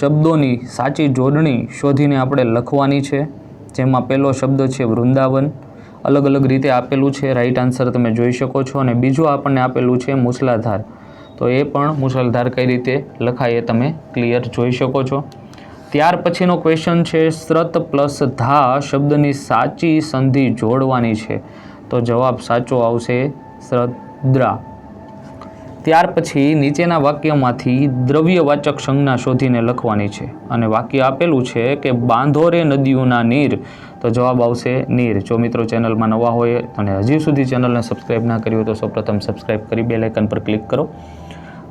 શબ્દોની સાચી જોડણી શોધીને આપણે લખવાની છે, જેમાં પહેલો શબ્દ છે વૃંદાવન. અલગ અલગ રીતે આપેલું છે રાઈટ આન્સર તમે જોઈ શકો છો. અને બીજું આપણને આપેલું છે મૂસલાધાર. તો એ પણ મુસલધાર કઈ રીતે લખાય એ તમે ક્લિયર જોઈ શકો છો. ત્યાર પછીનો ક્વેશ્ચન છે, સ્રત પ્લસ ધા શબ્દની સાચી સંધિ જોડવાની છે. તો જવાબ સાચો આવશે શ્રદ્ધા ત્યાર પછી નીચેના વાક્યમાંથી દ્રવ્યવાચક સંજ્ઞા શોધીને લખવાની છે અને વાક્ય આપેલું છે કે બાંધો રે નદીઓના નીર તો જવાબ આવશે નીર જો મિત્રો ચેનલમાં નવા હોય અને હજી સુધી ચેનલને સબસ્ક્રાઇબ ના કરી હોય તો સૌપ્રથમ સબસ્ક્રાઇબ કરી બે લાઇકન પર ક્લિક કરો.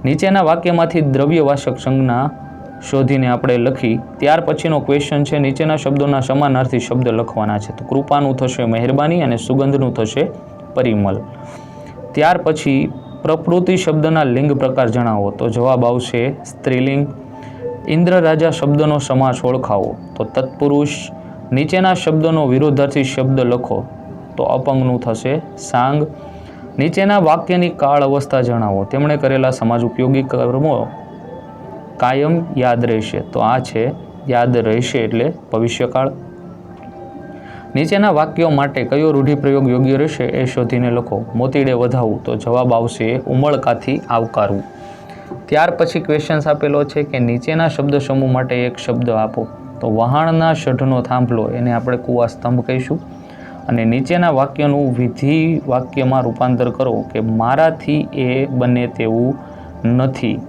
નીચેના વાક્યમાંથી દ્રવ્યવાચક સંજ્ઞા શોધીને આપણે લખી, ત્યાર પછીનો ક્વેશ્ચન છે નીચેના શબ્દોના સમાનાર્થી શબ્દ લખવાના છે. તો કૃપાનું થશે મહેરબાની અને સુગંધનું થશે પરિમલ. ત્યાર પછી પ્રકૃતિ શબ્દના લિંગ પ્રકાર જણાવો. તો જવાબ આવશે સ્ત્રીલિંગ. ઇન્દ્ર રાજા શબ્દનો સમાસ ઓળખાવો. તો તત્પુરુષ, નીચેના શબ્દનો વિરોધાર્થી શબ્દ લખો. તો અપંગનું થશે સાંગ. નીચેના વાક્યની કાળ અવસ્થા જણાવો. તેમણે કરેલા સમાજ ઉપયોગી કર્મો કાયમ યાદ રહેશે. તો આ છે યાદ રહેશે એટલે ભવિષ્યકાળ. નીચેના વાક્યો માટે કયો રૂઢિપ્રયોગ યોગ્ય રહેશે એ શોધીને લખો. મોતીડે વધાવવું તો જવાબ આવશે ઉમળકાથી આવકારવું. ત્યાર પછી ક્વેશ્ચન્સ આપેલો છે કે નીચેના શબ્દ સમૂહ માટે એક શબ્દ આપો. તો વહાણના શઢનો થાંભલો, એને આપણે કુવા સ્તંભ કહીશું. અને નીચેના વાક્યનું વિધિ વાક્યમાં રૂપાંતર કરો કે મારાથી એ બને તેવું નથી.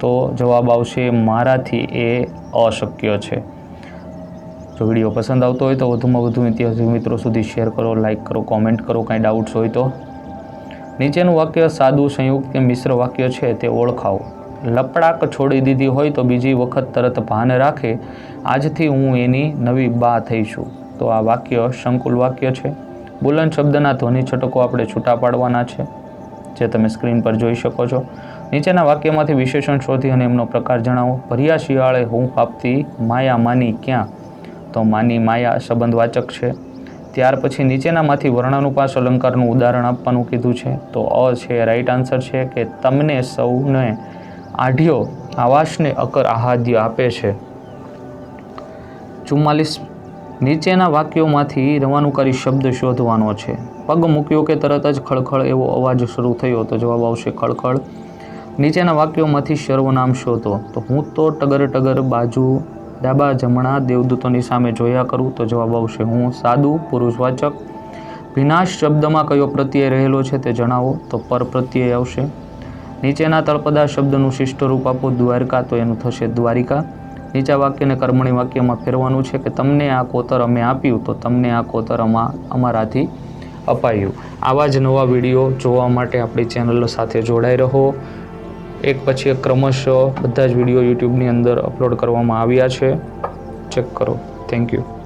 તો જવાબ આવશે મારાથી એ અશક્ય છે. જો વીડિયો પસંદ આવતો હોય તો વધુમાં વધુ ઐતિહાસિક મિત્રો સુધી શેર કરો લાઇક કરો કોમેન્ટ કરો, કાંઈ ડાઉટ્સ હોય તો. નીચેનું વાક્ય સાદું, સંયુક્ત કે મિશ્ર વાક્ય છે તે ઓળખાવો. લપડાક છોડી દીધી હોય તો બીજી વખત તરત ભાન રાખે. આજથી હું એની નવી બા થઈ છું. તો આ વાક્ય સંકુલ વાક્ય છે. બુલંદ શબ્દના ધ્વનિ છટકો આપણે છૂટા પાડવાના છે, જે તમે સ્ક્રીન પર જોઈ શકો છો. નીચેના વાક્યમાંથી વિશેષણ શોધી અને એમનો પ્રકાર જણાવો. ભર્યા શિયાળે હું આપતી માયા માની ક્યાં? તો માની માયા સંબંધવાચક છે. ત્યાર પછી નીચેનામાંથી વર્ણાનુપાસ અલંકારનું ઉદાહરણ આપવાનું કીધું છે. તો અ છે રાઈટ આન્સર છે કે તમને સૌને આઢ્યો આવાસને અકર આહાદ્ય આપે છે. ચુમ્માલીસ, નીચેના વાક્યોમાંથી રવાનુકારી શબ્દ શોધવાનો છે. પગ મૂક્યો કે તરત જ ખળખળ એવો અવાજ શરૂ થયો તો જવાબ આવશે ખળખળ. નીચેના વાક્યોમાંથી સર્વનામ શોધો. તો હું તો ટગર ટગર બાજુ ડાબા જમણા દેવદૂતોની સામે જોયા કરું તો જવાબ આવશે હું, સાદું, પુરુષવાચક. વિનાશ શબ્દમાં કયો પ્રત્યય રહેલો છે તે જણાવો તો પર પ્રત્યય આવશે. નીચેના તળપદા શબ્દનું શિષ્ટ રૂપ આપો, દ્વારકા તો એનું થશે દ્વારિકા. નીચા વાક્યને કર્મણી વાક્યમાં ફેરવાનું છે કે તમને આ કોતર અમે આપ્યું તો તમને આ કોતર અમા, અમારાથી અપાયું. આવા જ નવા વીડિયો જોવા માટે આપણી ચેનલ સાથે જોડાઈ રહો. એક પછી એક ક્રમશઃ બધા જ વીડિયો યુટ્યુબની અંદર અપલોડ કરવામાં આવ્યા છે. ચેક કરો. Thank you